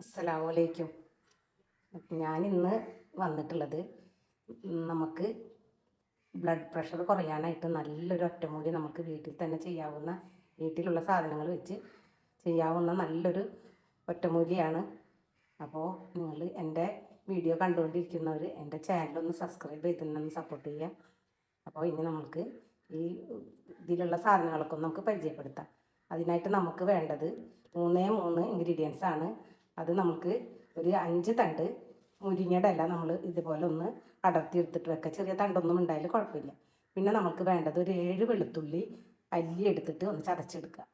അസ്സലാമു അലൈക്കും ഞാൻ ഇന്ന് വന്നിട്ടുള്ളത് നമുക്ക് ബ്ലഡ് പ്രഷർ കുറയാനായിട്ട് നല്ലൊരു ഒറ്റമൂലി നമുക്ക് വീട്ടിൽ തന്നെ ചെയ്യാവുന്ന വീട്ടിലുള്ള സാധനങ്ങൾ വെച്ച് ചെയ്യാവുന്ന നല്ലൊരു ഒറ്റമൂലിയാണ്. അപ്പോൾ നിങ്ങൾ എന്റെ വീഡിയോ കണ്ടുകൊണ്ടിരിക്കുന്നവർ എന്റെ ചാനലൊന്ന് സബ്സ്ക്രൈബ് ചെയ്തിട്ടൊന്ന് സപ്പോർട്ട് ചെയ്യുക അപ്പോൾ ഇനി നമുക്ക് ഈ ഇതിലുള്ള സാധനങ്ങളൊക്കെ നമുക്ക് പരിചയപ്പെടുത്താം. അതിനായിട്ട് നമുക്ക് വേണ്ടത് മൂന്നേ മൂന്ന് ഇൻഗ്രീഡിയൻസ് ആണ്. അത് നമുക്ക് ഒരു അഞ്ച് തണ്ട് മുരിങ്ങയുടെ നമ്മൾ ഇതുപോലെ ഒന്ന് അടർത്തി എടുത്തിട്ട് വെക്കുക ചെറിയ തണ്ടൊന്നും ഉണ്ടായാലും കുഴപ്പമില്ല. പിന്നെ നമുക്ക് വേണ്ടത് ഒരു ഏഴ് വെളുത്തുള്ളി അല്ലി എടുത്തിട്ട് ഒന്ന് ചതച്ചെടുക്കുക.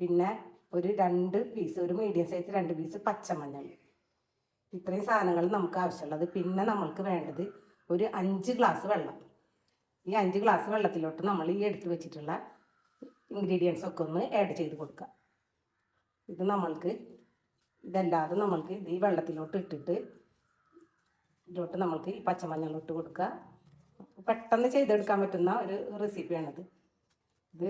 പിന്നെ ഒരു രണ്ട് പീസ് ഒരു മീഡിയം സൈസ് രണ്ട് പീസ് പച്ചമഞ്ഞൾ. ഇത്രയും സാധനങ്ങൾ നമുക്ക് ആവശ്യമുള്ളത്. പിന്നെ നമ്മൾക്ക് വേണ്ടത് ഒരു അഞ്ച് ഗ്ലാസ് വെള്ളം. ഈ അഞ്ച് ഗ്ലാസ് വെള്ളത്തിലോട്ട് നമ്മൾ ഈ എടുത്ത് വെച്ചിട്ടുള്ള ഇൻഗ്രീഡിയൻസ് ഒക്കെ ഒന്ന് ആഡ് ചെയ്ത് കൊടുക്കുക. ഇത് നമ്മൾക്ക് ഇതല്ലാതെ നമ്മൾക്ക് ഈ വെള്ളത്തിലോട്ട് ഇട്ടിട്ട് ഇതിലോട്ട് നമ്മൾക്ക് ഈ പച്ചമഞ്ഞൾ ഇട്ട് കൊടുക്കുക പെട്ടെന്ന് ചെയ്തെടുക്കാൻ പറ്റുന്ന ഒരു റെസിപ്പിയാണിത് ഇത്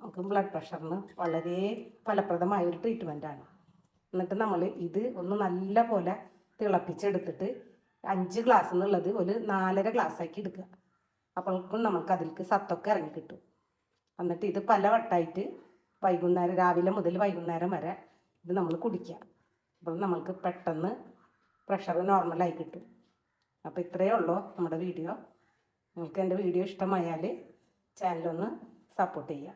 നമുക്ക് ബ്ലഡ് പ്രഷറിന് വളരെ ഫലപ്രദമായ ഒരു ട്രീറ്റ്മെന്റാണ് എന്നിട്ട് നമ്മൾ ഇത് ഒന്ന് നല്ല പോലെ തിളപ്പിച്ചെടുത്തിട്ട് അഞ്ച് ഗ്ലാസ് എന്നുള്ളത് ഒരു നാലര ഗ്ലാസ് ആക്കി എടുക്കുക. അപ്പോഴേക്കും നമുക്ക് അതിലേക്ക് സത്തൊക്കെ ഇറങ്ങി കിട്ടും. എന്നിട്ട് ഇത് പല വട്ടമായിട്ട് വൈകുന്നേരം രാവിലെ മുതൽ വൈകുന്നേരം വരെ ഇത് നമ്മൾ കുടിക്കുക. അപ്പോൾ നമ്മൾക്ക് പെട്ടെന്ന് പ്രഷർ നോർമലായി കിട്ടും. അപ്പോൾ ഇത്രയേ ഉള്ളൂ നമ്മുടെ വീഡിയോ നിങ്ങൾക്ക് എന്റെ വീഡിയോ ഇഷ്ടമായാൽ ചാനലൊന്ന് സപ്പോർട്ട് ചെയ്യുക.